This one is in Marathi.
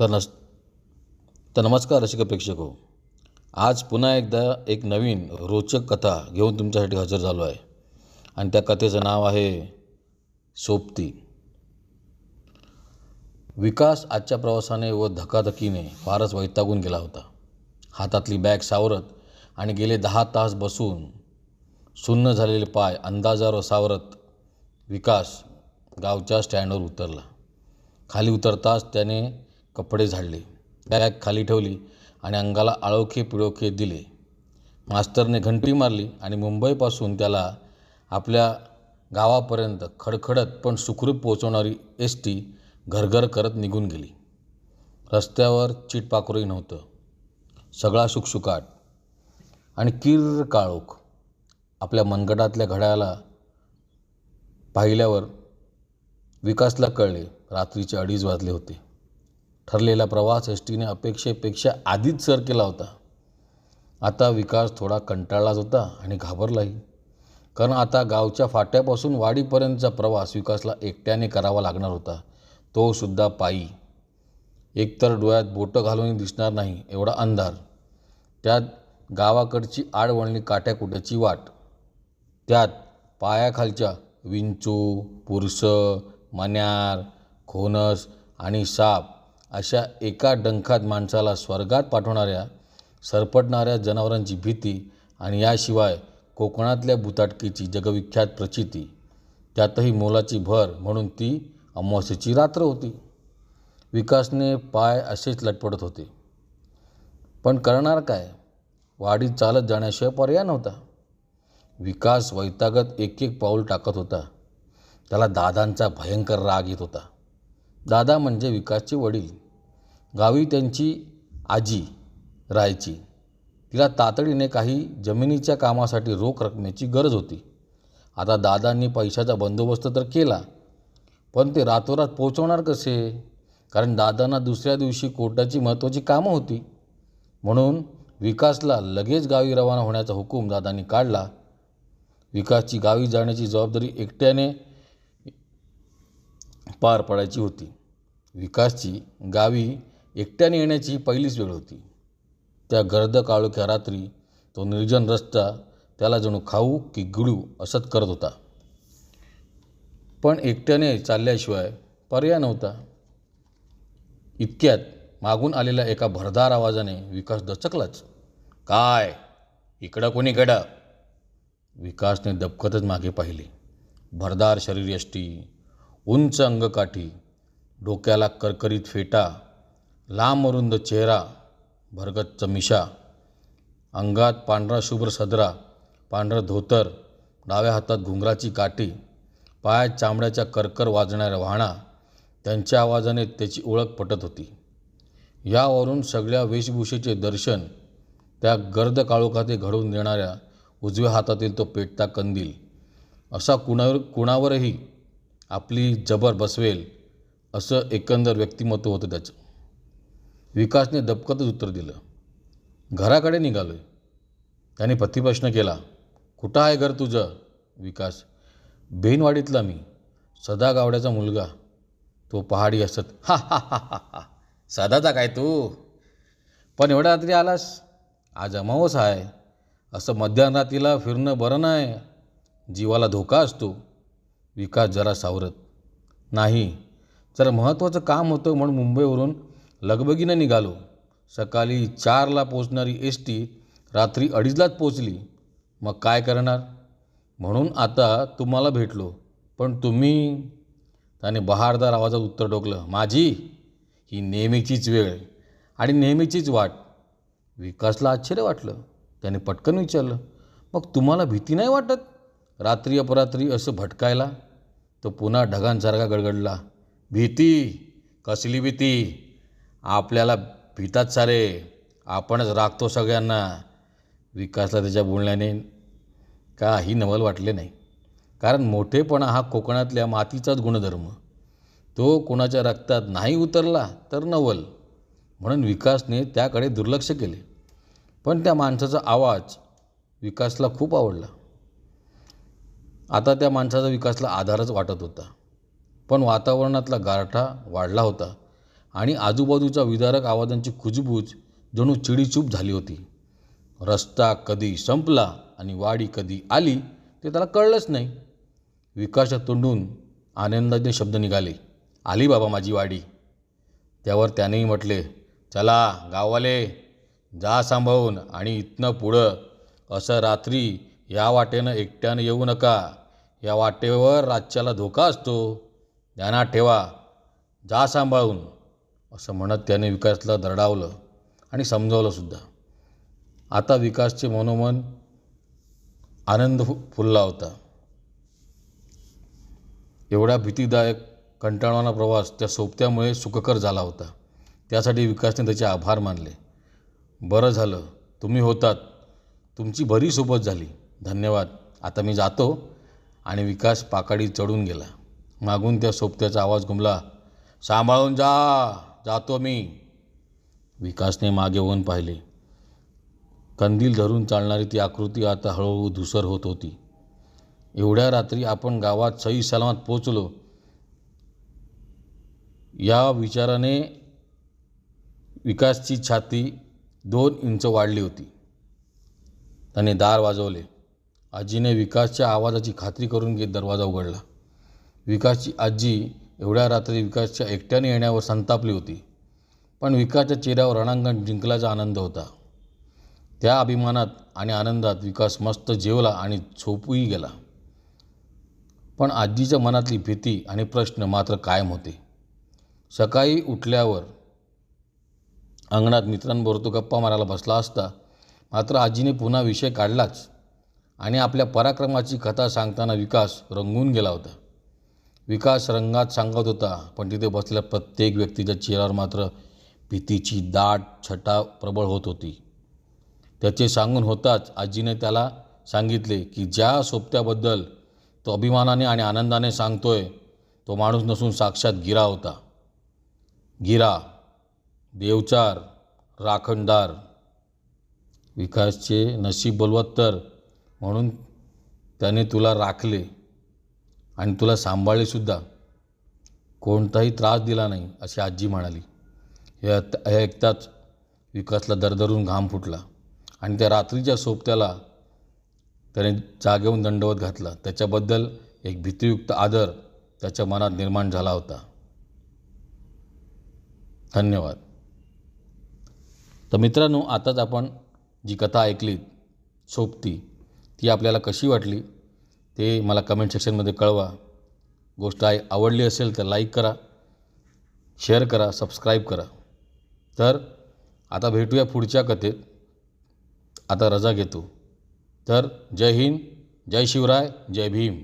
तर नस तर नमस्कार रसिक प्रेक्षक. हो आज पुन्हा एकदा एक नवीन रोचक कथा घेऊन तुमच्यासाठी हजर झालो आहे. आणि त्या कथेचं नाव आहे सोबती. विकास आजच्या प्रवासाने व धकाधकीने फारच वैतागून गेला होता. हातातली बॅग सावरत आणि गेले दहा तास बसून सुन्न झालेले पाय अंदाजावर सावरत विकास गावच्या स्टँडवर उतरला. खाली उतरताच त्याने कपडे झाडले बॅग खाली ठेवली आणि अंगाला आळोखे पिळोखे दिले. मास्तरने घंटी मारली आणि मुंबईपासून त्याला आपल्या गावापर्यंत खडखडत पण सुखरूप पोहोचवणारी एस टी घरघर करत निघून गेली. रस्त्यावर चिटपाखरूही नव्हतं. सगळा सुकसुकाट आणि किर्र काळोख आपल्या मनगटातल्या घड्याला पाहिल्यावर विकासला कळले रात्रीचे अडीच वाजले होते. ठरलेला प्रवास एस टीने अपेक्षेपेक्षा आधीच सर केला होता. आता विकास थोडा कंटाळलाच होता आणि घाबरलाही. कारण आता गावच्या फाट्यापासून वाडीपर्यंतचा प्रवास विकासला एकट्याने करावा लागणार होता. तो सुद्धा पायी. एकतर डोळ्यात बोटं घालूनही दिसणार नाही एवढा अंधार. त्यात गावाकडची आडवळणी काट्याकुट्याची वाट. त्यात पायाखालच्या विंचू पुरसं मन्यार खोनस आणि साप अशा एका डंखात माणसाला स्वर्गात पाठवणाऱ्या सरपटणाऱ्या जनावरांची भीती आणि याशिवाय कोकणातल्या भुताटकीची जगविख्यात प्रचिती त्यातही मोलाची भर म्हणून ती अमावस्येची रात्र होती. विकासने पाय असेच लटपडत होते. पण करणार काय? वाडीत चालत जाण्याशिवाय पर्याय नव्हता. विकास वैतागत एक एक पाऊल टाकत होता. त्याला दादांचा भयंकर राग येत होता. दादा म्हणजे विकासचे वडील. गावी त्यांची आजी राहायची. तिला तातडीने काही जमिनीच्या कामासाठी रोख रकमेची गरज होती. आता दादांनी पैशाचा बंदोबस्त तर केला पण ते रातोरात पोचवणार कसे? कारण दादांना दुसऱ्या दिवशी कोर्टाची महत्त्वाची कामं होती. म्हणून विकासला लगेच गावी रवाना होण्याचा हुकूम दादांनी काढला. विकासची गावी जाण्याची जबाबदारी एकट्याने पार पडायची होती. विकासची गावी एकट्याने येण्याची पहिलीच वेळ होती. त्या गर्द काळोख्या रात्री तो निर्जन रस्ता त्याला जणू खाऊ की गिळू असत करत होता. पण एकट्याने चालल्याशिवाय पर्याय नव्हता. इतक्यात मागून आलेल्या एका भरदार आवाजाने विकास दचकलाच. काय? इकडं कोणी गडा? विकासने दबकतच मागे पाहिले. भरदार शरीर यष्टी उंच अंगकाठी डोक्याला करकरीत फेटा लांब अरुंद चेहरा भरगच्च मिशा अंगात पांढरा शुभ्र सदरा पांढरं धोतर डाव्या हातात घुंगराची काठी पायात चामड्याच्या करकर वाजणाऱ्या वाहणा त्यांच्या आवाजाने त्याची ओळख पटत होती. यावरून सगळ्या वेशभूषेचे दर्शन त्या गर्द काळोखाते घडवून देणाऱ्या उजव्या हातातील तो पेटता कंदील. असा कुणावर कुणावरही आपली जबर बसवेल असं एकंदर व्यक्तिमत्व होतं त्याचं. विकासने दबकतच उत्तर दिलं. घराकडे निघालो आहे त्याने प्रतिप्रश्न केला कुठं आहे घर तुझं? विकास बेनवाडीतला मी सदा गावड्याचा मुलगा. तो पहाडी असत. हा हा हा हा हा. सदाचा काय तू? पण एवढ्या रात्री आलास? आज अमावस आहे. असं मध्यरात्रीला फिरणं बरं नाही. जीवाला धोका असतो. विकास जरा सावरत नाही. जरा महत्त्वाचं काम होतं म्हणून मुंबईवरून लगबगीनं निघालो. सकाळी चारला पोचणारी एस टी रात्री अडीचलाच पोचली मग काय करणार? म्हणून आता तुम्हाला भेटलो. पण तुम्ही? त्याने बहारदार आवाजात उत्तर डोकलं माझी? ही नेहमीचीच वेळ आणि नेहमीचीच वाट. विकासला आश्चर्य वाटलं. त्याने पटकन विचारलं मग तुम्हाला भीती नाही वाटत? रात्री अपरात्री असं भटकायला? तो पुन्हा ढगांसारखा गडगडला भीती? कसली भीती? आपल्याला भीतात सारे आपणच राखतो सगळ्यांना. विकासला त्याच्या बोलण्याने काही नवल वाटले नाही. कारण मोठेपणा हा कोकणातल्या मातीचाच गुणधर्म. तो कोणाच्या रक्तात नाही उतरला तर नवल. म्हणून विकासने त्याकडे दुर्लक्ष केले. पण त्या माणसाचा आवाज विकासला खूप आवडला. आता त्या माणसाचा विकासला आधारच वाटत होता. पण वातावरणातला गारठा वाढला होता. आणि आजूबाजूच्या विदारक आवाजांची कुजबूज जणू चिडीचूप झाली होती. रस्ता कधी संपला आणि वाडी कधी आली ते त्याला कळलंच नाही. विकासच्या तोंडून आनंदाचे शब्द निघाले. आली बाबा माझी वाडी. त्यावर त्यानेही म्हटले चला गाववाले जा सांभाळून आणि इथनं पुढं. असं रात्री या वाटेनं एकट्यानं येऊ नका. या वाटेवर राज्याला धोका असतो. ध्यानात ठेवा. जा सांभाळून. असं म्हणत त्याने विकासला दरडावलं आणि समजावलंसुद्धा आता विकासचे मनोमन आनंद फु फुलला होता. एवढा भीतीदायक कंटाळवाना प्रवास त्या सोबत्यामुळे सुखकर झाला होता. त्यासाठी विकासने त्याचे आभार मानले. बरं झालं तुम्ही होतात. तुमची बरी सोबत झाली. धन्यवाद. आता मी जातो आणि विकास पाकाडी चढून गेला. मागून त्या सोबत्याचा आवाज घुमला सांभाळून जा. जातो मी. विकासने मागे होऊन पाहिले. कंदील धरून चालणारी ती आकृती आता हळूहळू धुसर होत होती. एवढ्या रात्री आपण गावात सई सलामत पोचलो या विचाराने विकासची छाती दोन इंच वाढली होती. त्याने दार वाजवले. आजीने विकासच्या आवाजाची खात्री करून घेत दरवाजा उघडला. विकासची आजी एवढ्या रात्री विकासच्या एकट्याने येण्यावर संतापली होती. पण विकासच्या चेहऱ्यावर रणांगण जिंकल्याचा आनंद होता. त्या अभिमानात आणि आनंदात विकास मस्त जेवला आणि झोपूही गेला. पण आजीच्या मनातली भीती आणि प्रश्न मात्र कायम होते. सकाळी उठल्यावर अंगणात मित्रांबरोबर तो गप्पा मारायला बसला असता मात्र आजीने पुन्हा विषय काढलाच आणि आपल्या पराक्रमाची कथा सांगताना विकास रंगून गेला होता. विकास रंगात सांगत होता पण तिथे बसलेल्या प्रत्येक व्यक्तीच्या चेहऱ्यावर मात्र भीतीची दाट छटा प्रबळ होत होती. त्याचे सांगून होताच आजीने त्याला सांगितले की ज्या सोबत्याबद्दल तो अभिमानाने आणि आनंदाने सांगतोय तो माणूस नसून साक्षात गिरा होता. गिरा देवचार राखणदार. विकासचे नशीब बलवत्तर म्हणून त्याने तुला राखले. आणि तुला सांभाळलेसुद्धा कोणताही त्रास दिला नाही अशी आजी म्हणाली. हे हे ऐकताच विकासला दरदरून घाम फुटला आणि त्या रात्रीच्या सोबत्याला त्याने जागेहून दंडवत घातला. त्याच्याबद्दल एक भीतीयुक्त आदर त्याच्या मनात निर्माण झाला होता. धन्यवाद. तर मित्रांनो आताच आपण जी कथा ऐकली सोबती ती आपल्याला कशी वाटली? ते मला कमेंट सेक्शनमध्ये कळवा. गोष्ट आय आवडली असेल तर लाईक करा शेअर करा सबस्क्राईब करा. तर आता भेटूया पुढच्या कथेत. आता रजा घेतो. तर जय हिंद जय शिवराय जय भीम.